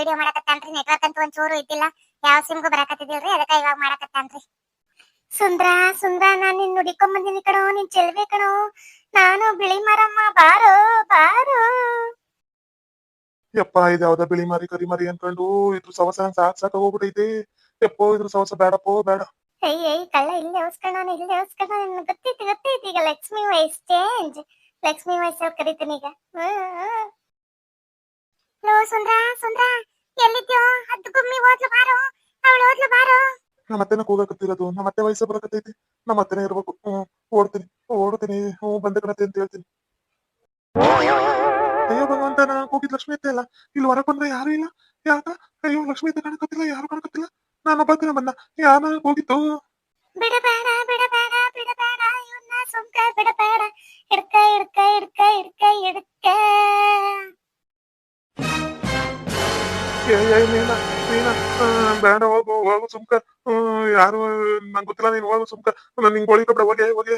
Video ಮಾಡಕತ್ತಾನ್ರಿ network ಅಂತ ಒಂಚೂರು ಇದ್ದಿಲ್ಲ. ಯಾವ ಸಿಮ್ಗೂ ಬರಾಕತ್ತಿದಿಲ್ರಿ ಅದಕ್ಕ ಇವಾಗ ಮಾಡಕತ್ತಾನ್ರಿ ಸುಂದ್ರ ಸುಂದ್ರ ನಾನ್ ನಿನ್ ನುಡಿಕೊಂಡ್ ಬಂದಿನಿ ಕಣೋ ನಿನ್ ಚೆಲ್ವೆ ಕಣೋ. ನಾನು ಬಿಳಿ ಮರಮ್ಮ ಬಾರೋ ಬಾರೋ. ಯಪ್ಪ ಇದು ಯಾವ್ದ ಬಿಳಿ ಮರಿ ಕರಿ ಮರಿ ಅನ್ಕೊಂಡು ಇದ್ರ ಸವಸ ಸಾಕ್ ಸಾಕ ಹೋಗ್ಬಿಟ್ಟೈತಿ ಯಪ್ಪೋ ಇದ್ರ ಸವಸ ಬೇಡಪ್ಪೋ ಬೇಡ ಏಯ್ ಏಯ್ ಕಳ್ಳ ಇಲ್ಲಿ ನಾನು ಇಲ್ಲಿ ಹೊಸ್ಕೊಂಡ ನನ್ಗೆ ಗೊತ್ತೈತಿ ಗೊತ್ತೈತಿ. ಈಗ Lakshmi wise change Lakshmi wise ಅವ್ರು ಕರಿತೀನಿ ಈಗ. ಲೋ ಸುಂದ್ರ ಸುಂದ್ರ ಎಲ್ಲಿದ್ಯೋ? ಹದ್ದು ಗುಮ್ಮಿ ಓದ್ಲು ಬಾರೋ. ಅವಳು ಓದ್ಲು ಬಾರೋ. ನಮ್ಮ ಅತ್ತೆನ ಕೂಗಾಕತ್ತಿರೋದು. ನಮ್ಮ ಅತ್ತೆ ವಯಸ್ಸು ಬರಕತ್ತೈತಿ. ನಮ್ಮ ಅತ್ತೆನೇ ಇರ್ಬೇಕು. ಹ್ಮ್ ಓಡ್ತೀನಿ. ಓಡ್ತೀನಿ. ಹ್ಞೂ ಬಂದೆ ಅಂತ ಹೇಳ್ತೀನಿ. ಅಯ್ಯೋ ನಾ ಕೂಗಿದ್ ಲಕ್ಷ್ಮಿ ಅತ್ತೆ ಅಲ್ಲ. ಇಲ್ಲಿ ಹೊರಗೆ ಬಂದ್ರೆ ಯಾರು ಇಲ್ಲ. ಯಾಕ ಅಯ್ಯೋ ಲಕ್ಷ್ಮಿ ಅತ್ತೆ ಕಾಣಕತ್ತಿಲ್ಲ. ಯಾರು ಕಾಣಕತ್ತಿಲ್ಲ. ನಾನು ಒಬ್ಬತ್ತಿನ ಬಂದ. ಯಾರ ಹೋಗಿತ್ತು ಬಿಡಬೇಡ ಬಿಡಬೇಡ. ಹೋಗು ಸುಮ್ಕ. ಯಾರು, ನಂಗೆ ಗೊತ್ತಿಲ್ಲ, ನೀನ್ ಹೋಗು ಸುಮ್ಕ. ನಾನು ನಿಂಗೆ ಹೋಳಿ ಕಬ್ಬಡ ಹೋಗಿ ಹೋಗಿ.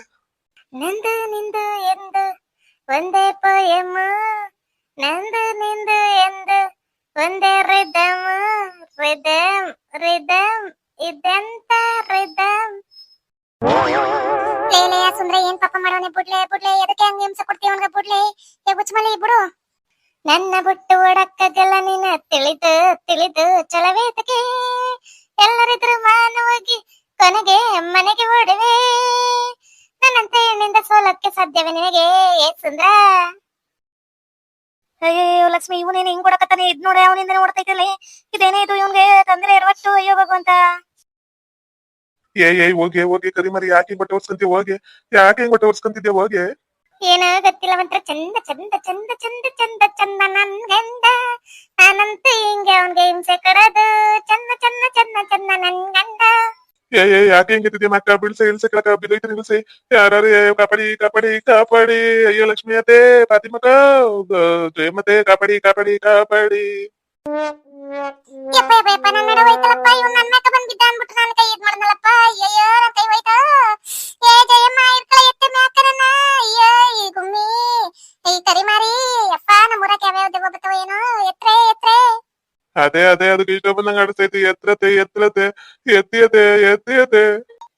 ನಂದು, ನಿಂದು, ಎಂದು, ಒಂದೇ ಪೋಯಮ್ಮ ನಂದು, ನಿಂದು, ಎಂದು, ಒಂದೇ ರಿದಮ್. ರಿದಮ್ ರಿದಮ್, ಇದೆಂತ ರಿದಮ್. ಲೇಲೆಯ ಸುಂದ್ರ, ಏನ್ ಪಾಪ ಮಾಡೋನೆ? ಬುಡ್ಲೆ ಬುಡ್ಲೆ ಎದಕ್ಕೆ ಹಂಗ ಹಿಂಸೆ ಕೊಡ್ತೀವಿ ಅವನ್ಗ ಬುಡ್ಲೆ ಏ ಬುಚ್ಚಮಲಿ ಬಿಡು. ನನ್ನ ಬುಟ್ಟು ಓಡಕ್ಕಾಗಲ್ಲ ನಿನ್ನ ತಿಳಿದು ತಿಳಿದು ಚಲವೇತಕ್ಕೆ ಎಲ್ಲರಿದ್ರು ಮಾನವಾಗಿ ಕೊನೆಗೆ ಮನೆಗೆ ಓಡುವೆ. ನನ್ನಂತೆ ಹೆಣ್ಣಿಂದ ಸೋಲಕ್ಕೆ ಸಾಧ್ಯವೇ ನಿನಗೆ ಏ ಸುಂದ್ರ? ಅಯ್ಯೋ ಲಕ್ಷ್ಮಿ ಇವನೇನು ಹಿಂಗ್ ಕೊಡಕತ್ತಾನೆ ಇದ್ ನೋಡಿ ಅವನಿಂದ ನೋಡ್ತೈತಲ್ಲ. ಇದೇನೇ ಇದು ಇವನ್ಗೆ ತಂದ್ರೆ ಇರುವಟ್ಟು ಅಯ್ಯೋ ಭಗವಂತ. ಏ ಏ ಹೋಗಿ ಹೋಗಿ ಕರಿ ಮರಿ ಯಾಕೆ ಹಿಂಗ್ ಬಟ್ಟೆ ಹೊರ್ಸ್ಕೊಂತಿ ಹೋಗಿ. ಯಾಕೆ ಹಿಂಗ್ ಬಟ್ಟೆ ಹೊರ್ಸ್ಕೊಂತಿದ್ದೆ ಹೋಗಿ. ಏನ ಗೊತ್ತಿಲ್ಲವಂತ್ರ ಚಂದ ಚಂದ ಚಂದ ಚಂದ ಚಂದ ಚಂದ ನನ್ ಗಂಡ ನಾನಂತೂ ಹಿಂಗೆ ಅವನ್ಗೆ ಹಿಂಸೆ ಕೊಡೋದು. ಚಂದ ಚಂದ ಏ ಏ ಯಾಕೆ ಹಿಂಗಿದ್ದೆ ಮಕ್ಕ ಬಿಡ್ಸೆ ಇಳ್ಸೆ ಕೆಳಕ ಬಿದ್ದೈತಿ ನಿಲ್ಸಿ ಯಾರು ಕಾಪಾಡಿ ಕಾಪಾಡಿ ಕಾಪಾಡಿ ಅಯ್ಯೋ ಲಕ್ಷ್ಮಿ ಅತ್ತೆ ಫಾತಿಮಕ್ಕ ಜಯಮತೆ ಕಾಪಾಡಿ ಕಾಪಾಡಿ ಕಾಪಾಡಿ ಯಪ್ಪ ಯಪ್ಪ ಯಪ್ಪ ನನ್ನ ನಡ ಅದೇ ಅದೇ ಅದಕ್ಕೆ ಇಷ್ಟ ಬಂದಂಗ ಆಡಿಸ್ತೈತಿ ಎತ್ರತೆ ಎತ್ರತೆ ಎತ್ತಿಯತೆ ಎತ್ತಿಯತೆ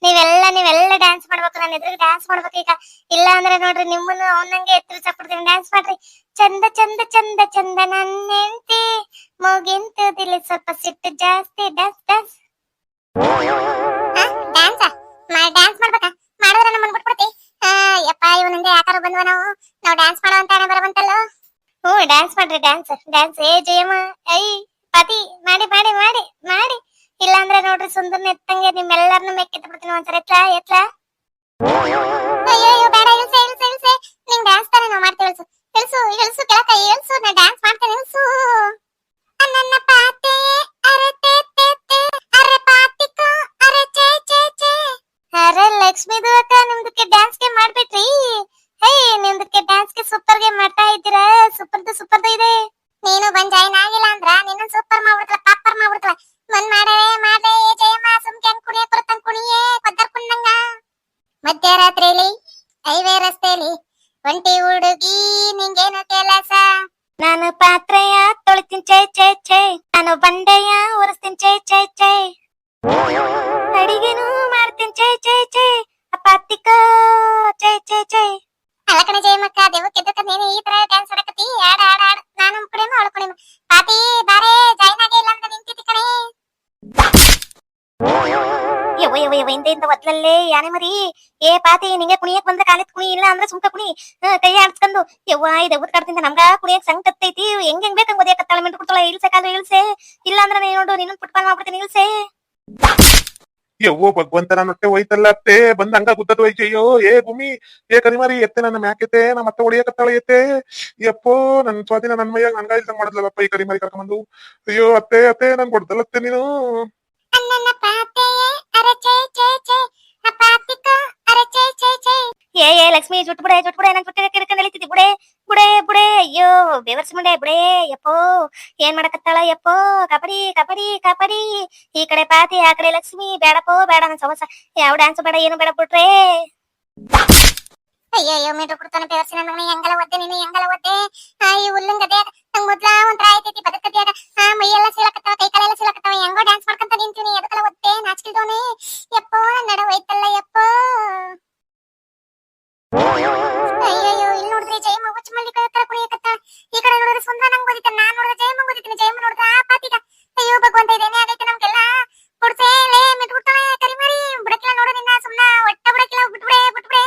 ನೀವೆಲ್ಲ ನೀವೆಲ್ಲ ಡ್ಯಾನ್ಸ್ ಮಾಡ್ಬೇಕು ನನ್ನ ಎದುರಿಗೆ ಡ್ಯಾನ್ಸ್ ಮಾಡ್ಬೇಕು ಈಗ ಇಲ್ಲ ಅಂದ್ರೆ ನೋಡ್ರಿ ನಿಮ್ಮನ್ನು ಅವನಂಗೆ ಎತ್ತರ ಚಪ್ಪಡ್ತೀನಿ ಡ್ಯಾನ್ಸ್ ಮಾಡ್ರಿ ಚಂದ ಚಂದ ಚಂದ ಚಂದ ನನ್ನ ಹೆಂಡತಿ ದಿಲ್ಲಿ ಸ್ವಲ್ಪ ಸಿಟ್ಟು ಜಾಸ್ತಿ ಡಸ್ ಡಸ್ ಡ್ಯಾನ್ಸ್ ಡ್ಯಾನ್ಸ್ ಮಾಡ್ಬೇಕಾ ಮಾಡಿದ್ರೆ ನಮ್ಮನ್ನ ಬಿಟ್ಬಿಡ್ತಿ ಯಪ್ಪ ಇವನಿಂದ ಯಾಕಾರ ಬಂದ್ವ ನಾವು ನಾವು ಡ್ಯಾನ್ಸ್ ಮಾಡೋ ಅಂತಾನೆ ಬರವಂತಲ್ಲ ಹ್ಞೂ ಡ್ಯಾನ್ಸ್ ಮಾಡ್ರಿ ಡ್ಯಾನ್ಸ್ ಡ್ಯಾನ್ಸ್ ಏ ಜಯಮ್ಮ ಐ ಪತಿ, ಮಾಡಿ ಮಾಡಿ ಮಾಡಿ ಮಾಡಿ. ಇಲ್ಲ ಅಂದ್ರೆ ನೋಡ್ರಿ ಸುಂದರ್ನ ಎತ್ತಂಗೆ ನಿಮ್ಮೆಲ್ಲರನ್ನು ಮೆಕ್ಕಿತ್ತು ಬಿಡ್ತೀನಿ ಒಂದ್ಸರಿ. ಎತ್ಲಾ ಎತ್ಲಾ. ಅಯ್ಯೋ ಬೇಡ ನಾನು ಪಾತ್ರೆಯ ತೊಳಿತೀನಿ ಚೈ ಚೈ ಚೈ ನಾನು ಬಂಡೆಯ ಒರೆಸ್ತೀನಿ ಚೈ ಚೈ ಚೈ ಅಡಿಗೆನೂ ಮಾಡ್ತೀನಿ ಚೈ ಚೈ ಚೈ ಅಪ್ಪಾತಿಕ ಚೈ ಚೈ ಚೈ ಅಲಕಣ ಜಯಮಕ್ಕ ದೇವಕ್ಕೆ ಎದ್ದಕ್ಕ ನೀನು ಈ ತರ ಡ್ಯಾನ್ಸ್ ಆಡಕತ್ತಿ ಆಡ ಆಡ ಆಡ ನಾನು ಕುಡಿಮ ಅವಳು ಕುಡಿಮ ಪಾತಿ ಬಾರೆ ಯವ್ವ ಯವ್ವ ಯವ್ವ ಇಂದ ಒದ್ಲಲ್ಲೇ ಯಾನೆ ಮರಿ? ಏ ಪಾತಿ ನಿಂಗೆ ಕುಣಿಯಕ್ ಬಂದ್ರೆ ಕಾಲಿತ್ ಕುಣಿ ಇಲ್ಲ ಅಂದ್ರೆ ಸುಮ್ಕ ಕುಣಿ. ಹ, ಕೈ ಆಡ್ಸ್ಕೊಂಡು. ಯವ್ವ ಇದೆ ಊದ್ ಕಾಡ್ತಿಂದ ನಮ್ಗ ಕುಣಿಯಕ್ ಸಂಕಟ ಐತಿ. ಹೆಂಗ್ ಹೆಂಗ್ ಬೇಕಂಗ್ ಒದಿಯಕತ್ತಾಳ ಮಿಂಟ್ ಕೊಡ್ತಾಳ? ಇಳ್ಸೆ ಕಾಲು ಇಳ್ಸೆ ಇಲ್ಲ ಅಂದ್ರೆ ನೀನ್ ನೋಡು ನಿನ್ನ ಪುಟ್ಪಾಲ್ ಮಾಡ್ಬಿಡ್ತೀನಿ ಇಳ್ಸೆ ಯವ್ವೋ ಭಗವಂತನ ನೊಟ್ಟೆ ಹೋಯ್ತಲ್ಲ ಅತ್ತೆ. ಬಂದ್ ಹಂಗ ಗುದ್ದದ್ ಹೋಯ್ತು. ಅಯ್ಯೋ ಏ ಭೂಮಿ ಏ ಕರಿಮಾರಿ ಎತ್ತೆ ನನ್ನ ಮ್ಯಾಕೆತೆ ನಮ್ಮ ಅತ್ತೆ ಹೊಡಿಯಕತ್ತಾಳ ಎತ್ತೆ. ಯಪ್ಪೋ ನನ್ ಸ್ವಾಧೀನ ನನ್ ಮೈಯಾಗ ನನ್ಗ ಇಲ್ದಂಗ್ ಮಾಡದ್ಲಪ್ಪ ಈ ಕರಿಮಾರಿ ಕರ್ಕೊಂಬಂದು. ಅಯ್ಯೋ ಅತ್ತೆ ಅತ್ತೆ ನನ್ ಕೊಡ್ದಲ್ಲತ್ತೆ ನೀನು. ಜುಟ್ಬಿಡೆ ಜುಟ್ಬಿಡೆ ನನ್ ಜುಟ್ಟಿಗೆ ಕಿರ್ಕೊಂಡು ಎಳಿತಿದ್ದಿ ಬುಡೆ ಬುಡೆ ಬುಡೆ ಅಯ್ಯೋ ಬೇವರ್ಸ್ ಮುಂಡೆ ಬುಡೆ ಯಪ್ಪೋ ಏನ್ ಮಾಡಕತ್ತಾಳ ಯಪ್ಪೋ ಕಬಡ್ಡಿ ಕಬಡ್ಡಿ ಕಬಡ್ಡಿ ಈ ಕಡೆ ಪಾತಿ ಆ ಕಡೆ ಲಕ್ಷ್ಮಿ ಬೇಡಪ್ಪೋ ಬೇಡ ನನ್ ಸಮಸ್ಯೆ ಯಾವ ಡ್ಯಾನ್ಸ್ ಬೇಡ ಏನು ಬೇಡ ಬಿಟ್ರೆ ಅಯ್ಯೋ ಅಯ್ಯೋ ಮೀಟ್ರ್ ಕೊಡ್ತಾನೆ ಬೇವರ್ಸಿ ನನ್ನ ಹೆಂಗಲ ಒದ್ದೆ ನೀನು ಹೆಂಗಲ ಒದ್ದೆ ಆ ಈ ಉಲ್ಲಂಗದೆ ನಂಗೆ ಮೊದ್ಲ ಒಂಥರ ಆಯ್ತೈತಿ ಬದುಕದೆ ಅದ ಆ ಮೈ ಎಲ್ಲ ಸೀಳಕತ್ತಾವ ಕೈ ಕಾಲೆಲ್ಲ ಸೀಳಕತ್ತಾವ ಹೆಂಗೋ ಡ್ಯಾನ್ಸ್ ಮಾಡ್ಕೊಂತ ನಿಂತೀನಿ ಅದಕ್ಕೆಲ್ಲ ಒದ್ದೆ ನಾಚಿಕಿಲ್ದೋನೆ ಯಪ್ಪೋ ನಡ ಹೋಯ್ತಲ್ಲ ಯಪ್ಪೋ ಮುಗಿತಾನೆ ನಾನು ನೋಡಿದ ಜಯಮ್ಮ ಮುಗಿತೀನಿ ಜಯಮ್ಮ ನೋಡಿದ. ಆ ಪಾತಿಗ ಅಯ್ಯೋ ಭಗವಂತ ಇದೇನೇ ಆಗೈತೆ ನಮ್ಗೆಲ್ಲ. ಕೊಡ್ಸೇ ಲೇ ಮೆಟ್ಬಿಡ್ತಾಳೆ ಕರಿ ಮರಿ. ಬಿಡಕ್ಕಿಲ್ಲ ನೋಡು ನಿನ್ನ ಸುಮ್ಮನೆ ಒಟ್ಟ ಬಿಡಕ್ಕಿಲ್ಲ ಬಿಟ್ಬಿಡೆ ಬಿಟ್ಬಿಡೆ.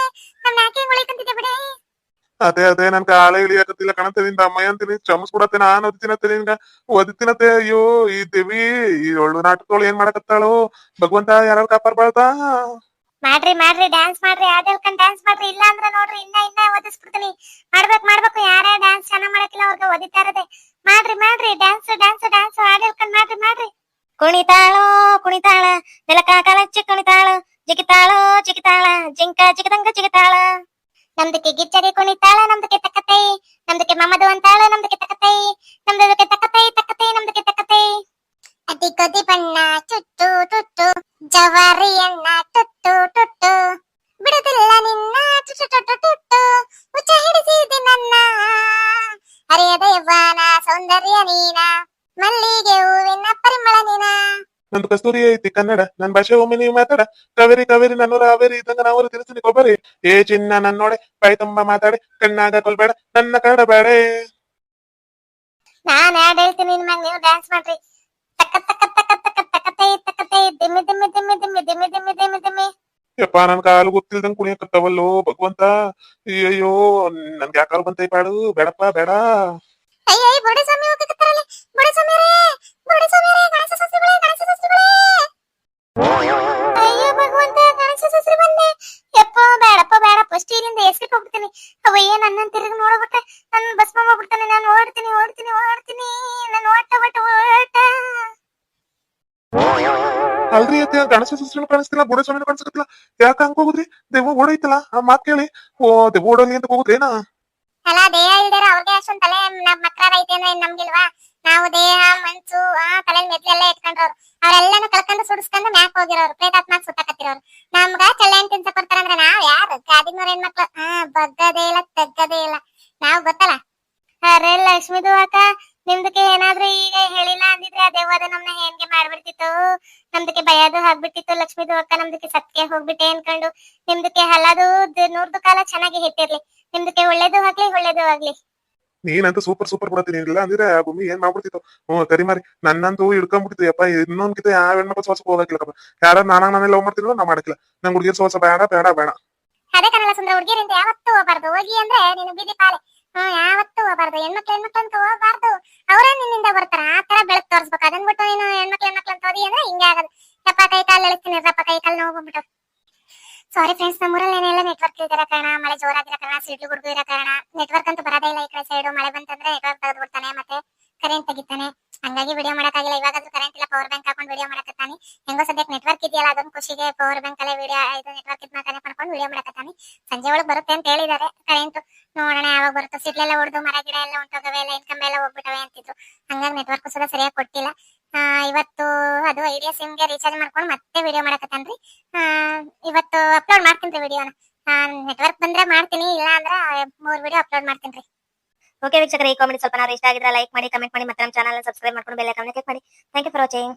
ನಮ್ ಯಾಕೆ ಉಳಿಕಂತಿದ್ದೆ ಬಿಡೆ. ಅದೇ ಅದೇ ನನ್ ಕಾಲೇ ಇಳಿಯಾಕತ್ತಿಲ್ಲ ಕಾಣತ್ತೆ ನಿಂದ ಅಮ್ಮಯ್ಯ ಅಂತೀನಿ. ಚಮಸ್ಬಿಡತ್ತೆ ನಾನ್ ಓದಿತಿನತ್ತೆ ನಿನ್ಗ ಓದಿತಿನತ್ತೆ ಅಯ್ಯೋ ಈ ದೇವಿ ಈ ಒಳ್ಳು ನಾಟಕಗಳು ಏನ್ ಮಾಡಕತ್ತಾಳು? ಭಗವಂತ ಯಾರು ಕಾಪಾಡ್ಬಾಳ್ದ ಮಾಡ್ರಿ ಮಾಡ್ರಿ ಡ್ಯಾನ್ಸ್ ಮಾಡ್ರಿ. ಅದೇಲ್ಕನ್ ಡ್ಯಾನ್ಸ್ ಮಾಡ್ರಿ. ಇಲ್ಲ ಅಂದ್ರೆ ನೋಡ್ರಿ ಇನ್ನ ಇನ್ನ ಓದಿಸ್ಬಿಡ್ತೀನಿ. ಮಾಡ್ಬೇಕು ಮಾಡ್ಬೇಕು. ಯಾರೇ ಡ್ಯಾನ್ಸ್ ಚೆನ್ನಾಗ್ ಮಾಡಕ್ಕಿಲ್ಲ ಅವ್ರಿಗೆ ಓದಿತಾರೆ ಮಾಡ್ರಿ ಡ್ಯಾನ್ಸ್ ಡ್ಯಾನ್ಸ್ ಡ್ಯಾನ್ಸ್ ಹಾಡ್ ಹೇಳ್ಕೊಂಡ್ ಮಾಡ್ರಿ ಮಾಡ್ರಿ. ಕುಣಿತಾಳು, ಕುಣಿತಾಳ, ನೆಲಕ ಕಲಚ್ಚಿ ಕುಣಿತಾಳು, ಜಿಗಿತಾಳು, ಜಿಗಿತಾಳ, ಜಿಂಕ, ಜಿಗದಂಗ ಜಿಗಿತಾಳ. ನಮ್ದಕ್ಕೆ ಗಿಚ್ಚಗೆ ಕುಣಿತಾಳ, ನಮ್ದಕ್ಕೆ ತಕ್ಕತೈ. ನಮ್ದಕ್ಕೆ ಮಮದು ಅಂತಾಳ, ನಮ್ದಕ್ಕೆ ತಕ್ಕತೈ. ನಮ್ದಕ್ಕೆ ತಕ್ಕತೈ ತಕ್ಕತೈ, ನಮ್ದಕ್ಕೆ ತಕ್ಕತೈ. ಅತಿ ಕೊದಿ ಬಣ್ಣ, ಚುಟ್ಟು, ತುಟ್ಟು ತುಟ್ಟು ನಂದು ಕಸ್ತೂರಿ ಐತಿ ಕನ್ನಡ ನನ್ ಭಾಷೆ ಒಮ್ಮೆ ನೀವು ಮಾತಾಡ ಕಾವೇರಿ ಕಾವೇರಿ ನನ್ನೂರ ಹಾವೇರಿ ಇದ್ದಂಗ ನಾವರು ತಿರ್ಸ್ತೀನಿ ಕೊಬ್ಬರಿ ಏ ಚಿನ್ನ ನನ್ನೋಡೆ ಬಾಯಿ ತುಂಬ ಮಾತಾಡೆ ಕಣ್ಣಾಗ ಕೊಲ್ಬೇಡ ನನ್ನ ಕಾಡಬೇಡ ನಾನ್ ಯಾಡ್ ಹೇಳ್ತೀನಿ ನಿಮ್ಗೆ ನೀವು ಡ್ಯಾನ್ಸ್ ಮಾಡ್ರಿ ತಕ್ಕ ತಕ್ಕ ತಕ್ಕ ತಕ್ಕ ತಕ್ಕತೈ ತಕ್ಕತೈ ದಿಮ್ಮಿ ದಿಮ್ಮಿ ದಿಮ್ಮಿ ದಿಮ್ಮಿ ದಿಮ್ಮಿ ದಿಮ್ಮಿ ದಿಮ್ಮಿ ದಿಮ್ಮಿ ಯಪ್ಪ ನನ್ ಕಾಲು ಗೊತ್ತಿಲ್ದಂಗ್ ಕುಣಿಯಕತ್ತವಲ್ಲೋ ಭಗವಂತ ಅಯ್ಯಯ್ಯೋ ನನ್ಗೆ ಯಾಕಾಲು ಬಂತೈ ಪಾಡು ಬೇಡಪ್ಪ ಬೇಡ ಅಯ್ಯ ಬುಡಿ ಸ್ವಾಮಿ ಹೋಗಕತ್ತಾರಲ್ಲ ಬುಡಿ ಸ್ವಾಮಿಯರೇ ಅಲ್ರಿ ಅತ್ತೆ, ಗಣೇಶ ಸುಸ್ರಿನ ಕಾಣಿಸ್ತಿಲ್ಲ ಗೋಡ ಸ್ವಾಮಿನ ಕಾಣಿಸ್ತಿಲ್ಲ. ಯಾಕ ಹಂಗ ಹೋಗುದ್ರಿ? ದೇವ ಓಡೈತಲ್ಲ ಆ ಮಾತ್ ಕೇಳಿ. ಓ ದೇವ ಓಡಲಿ ಅಂತ ಹೋಗುದ್ರೇನಾ? ಅಲ್ಲ, ದೇಹ ಇಲ್ದಿರ ಅವ್ರಿಗೆ ಅಷ್ಟೊಂದ್ ತಲೆ ಮಕ್ಕಳ ಐತೆ ಅಂದ್ರೆ ನಮ್ಗಿಲ್ವಾ? ನಾವು ದೇಹ ಮನ್ಸು ಆ ತಲೆ ಮೆದ್ಲೆಲ್ಲ ಇಟ್ಕೊಂಡ್ರವ್ರು ಅವರೆಲ್ಲಾನು ಕಳ್ಕೊಂಡು ಸುಡಿಸ್ಕೊಂಡು ಮ್ಯಾಕ್ ಹೋಗಿರೋರು. ಪ್ರೇತಾತ್ಮಾಕ್ ಸುತ್ತಕತ್ತಿರೋರು ನಮ್ಗ ಚಲ್ಲೆಹಣ್ಣು ತಿನ್ಸ ಕೊಡ್ತಾರ ಅಂದ್ರೆ ನಾವ್ ಯಾರು? ಗಾದಿನವ್ರ ಹೆಣ್ಮಕ್ಳು. ಹಾ ಬಗ್ಗದೇ ಇಲ್ಲ, ತಗ್ಗದೇ ಇಲ್ಲ. ನಾವ್ ಗೊತ್ತಲ್ಲ? ಅರೆ ಲಕ್ಷ್ಮಿದು ಅಕ್ಕ, ನಿಮ್ದಕ್ಕೆ ಏನಾದ್ರೂ ಈಗ ಹೇಳಿಲ್ಲ ಅಂದಿದ್ರೆ ಆ ದೇವಾದ ನಮ್ನ ಹೆಂಗೆ ಮಾಡ್ಬಿಡ್ತಿತ್ತು. ನಮ್ದಕ್ಕೆ ಭಯದು ಆಗ್ಬಿಟ್ಟಿತ್ತು ಲಕ್ಷ್ಮಿದು ಅಕ್ಕ, ನಮ್ದಕ್ಕೆ ಸತ್ಯ ಹೋಗ್ಬಿಟ್ಟೆ ಅನ್ಕೊಂಡು. ನಿಮ್ದಕ್ಕೆ ಹಲದು ನೂರ್ದು ಕಾಲ ಚೆನ್ನಾಗಿ ಹಿಟ್ಟಿರ್ಲಿ ನಿಮ್ದಕ್ಕೆ ಒಳ್ಳೇದು ಆಗ್ಲಿ ಒಳ್ಳೇದು ಆಗ್ಲಿ. ನೀನಂತೂ ಸೂಪರ್ ಸೂಪರ್ ಬಿಡತ್ತೀನಿ ಇಲ್ಲ ಅಂದ್ರೆ ಆ ಭೂಮಿ ಏನ್ ಮಾಡ್ಬಿಡ್ತಿತ್ತು ಹ್ಮ್ ಕರಿಮಾರಿ ನನ್ನಂತೂ ಹಿಡ್ಕೊಂಡ್ಬಿಡ್ತಿತ್ತು ಯಪ್ಪ ಇನ್ನೊಂದ್ ಕಿತ ಯಾವ ಹೆಣ್ಮಕ್ಳು ಸೋಲ್ಸಕ್ ಹೋಗಕ್ಕಿಲ್ಲಪ್ಪ ಯಾರ ನಾನಾಗ ನಾನೇ ಲವ್ ಮಾಡ್ತಿರೋ ನಾ ಮಾಡಕ್ಕಿಲ್ಲ ನಂಗ್ ಹುಡುಗಿರ್ ಸೋಲ್ಸ ಬೇಡ ಬೇಡ ಬೇಡ ಅದೇ ಕನ್ನಡ ಸುಂದರ ಹುಡುಗಿರಿಂದ ಯಾವತ್ತೂ ಹೋಗ್ಬಾರ್ದು ಹೋಗಿ ಅಂದ್ರೆ ನೀನು ಬೀದಿ ಪಾಲೆ ಹ್ಮ್ ಯಾವತ್ತೂ ಹೋಗ್ಬಾರ್ದು ಹೆಣ್ಮಕ್ಳು ಹೆಣ್ಮಕ್ಳು ಅಂತ ಹೋಗ್ಬಾರ್ದು ಅವರೇ ನಿನ್ನಿಂದ ಬರ್ತಾರ ಆ ತರ ಬೆಳಕ್ ತೋರಿಸ್ಬೇಕು ಅದನ್ ಬಿಟ್ಟು ನೀನು ಹೆಣ್ಮಕ್ಳು ಹೆಣ್ಮಕ್ಳು ಅಂತ ಹೋದಿ ಅಂದ್ರೆ ಹಿಂಗೆ ಆಗದು ಯಪ್ಪ ಕೈ ಕಾಲು ಎಳಿಸ್ತೀನಿ ರಪ್ಪ ಕೈ ಕಾಲು ನೋವು ಬಂದ್ಬಿಟ್ಟು ಸಾರಿ ಫ್ರೆಂಡ್ಸ್ ನಮ್ಮೂರಲ್ಲಿ ಏನೆಲ್ಲ ನೆಟ್ವರ್ಕ್ ಇರೋ ಕಾರಣ, ಮಳೆ ಜೋರಾಗಿರೋ ಕಾರಣ, ಸಿಡ್ಲು ಗುಡುಗು ಇರೋ ಕಾರಣ ನೆಟ್ವರ್ಕ್ ಅಂತೂ ಬರೋದೇ ಇಲ್ಲ ಈ ಕಡೆ ಸೈಡ್ ಮಳೆ ಬಂತಂದ್ರೆ ನೆಟ್ವರ್ಕ್ ತೆಗೆದು ಬಿಡ್ತಾನೆ, ಮತ್ತೆ ಕರೆಂಟ್ ತೆಗಿತಾನೆ. ಹಂಗಾಗಿ ವಿಡಿಯೋ ಮಾಡೋಕ್ಕಾಗಿಲ್ಲ. ಇವಾಗಾದ್ರೂ ಕರೆಂಟ್ ಇಲ್ಲ ಪವರ್ ಬ್ಯಾಂಕ್ ಹಾಕೊಂಡು ವಿಡಿಯೋ ಮಾಡಕತ್ತಾನೆ. ಹೆಂಗೋ ಸದ್ಯಕ್ಕೆ ನೆಟ್ವರ್ಕ್ ಇದೆಯಲ್ಲ, ಅದೊಂದು ಖುಷಿಗೆ ಪವರ್ ಬ್ಯಾಂಕ್ ಅಲ್ಲೇ ವಿಡಿಯೋ ಇದು ನೆಟ್ವರ್ಕ್ ಇದ್ ಕನೆಕ್ಟ್ ಮಾಡ್ಕೊಂಡು ವಿಡಿಯೋ ಮಾಡಕತ್ತಾನೆ. ಸಂಜೆ ಒಳಗೆ ಬರುತ್ತೆ ಅಂತ ಹೇಳಿದಾರೆ ಕರೆಂಟ್ ನೋಡೋಣ ಯಾವಾಗ ಬರುತ್ತೆ. ಸಿಡ್ಲೆಲ್ಲ ಹೊಡೆದು ಮರ, ಗಿಡ ಎಲ್ಲ ಹೊಂಟೋಗವೆ ಎಲ್ಲ ಇನ್ಕಮ್ ಎಲ್ಲ ಹೋಗ್ಬಿಟ್ಟವೆ ಅಂತಿದ್ರು. ಹಂಗಾಗಿ ನೆಟ್ವರ್ಕ್ ಸುದ ಸರಿಯಾಗಿ ಕೊಟ್ಟಿಲ್ಲ. ಇವತ್ತು ಅದು ಐಡಿಯಾ ಸಿಮ್ಗೆ ರೀಚಾರ್ಜ್ ಮಾಡ್ಕೊಂಡು ಮತ್ತೆ ವಿಡಿಯೋ ಮಾಡಕತ್ತಾನ್ರಿ. ಇವತ್ತು ಅಪ್ಲೋಡ್ ಮಾಡ್ತೀನಿ ವಿಡಿಯೋನ ನೆಟ್ವರ್ಕ್ ಬಂದ್ರೆ ಮಾಡ್ತೀನಿ, ಇಲ್ಲ ಅಂದ್ರೆ ಮೂರ್ ವಿಡಿಯೋ ಅಪ್ಲೋಡ್ ಮಾಡ್ತೀನಿ ಓಕೆ ವೀಕ್ಷಕರೇ, ಈ ಕಾಮೆಂಟ್ ಸ್ವಲ್ಪ ನಾವು ಇಷ್ಟ ಆಗಿದ್ರೆ ಲೈಕ್ ಮಾಡಿ ಕಮೆಂಟ್ ಮಾಡಿ, ಮತ್ತೆ ನಮ್ಮ ಚಾನಲ್ ಸಬ್ಸ್ಕ್ರೈಬ್ ಮಾಡ್ಕೊಂಡು ಬೆಲ್ ಐಕಾನ್ ಕ್ಲಿಕ್ ಮಾಡಿ. Thank you for watching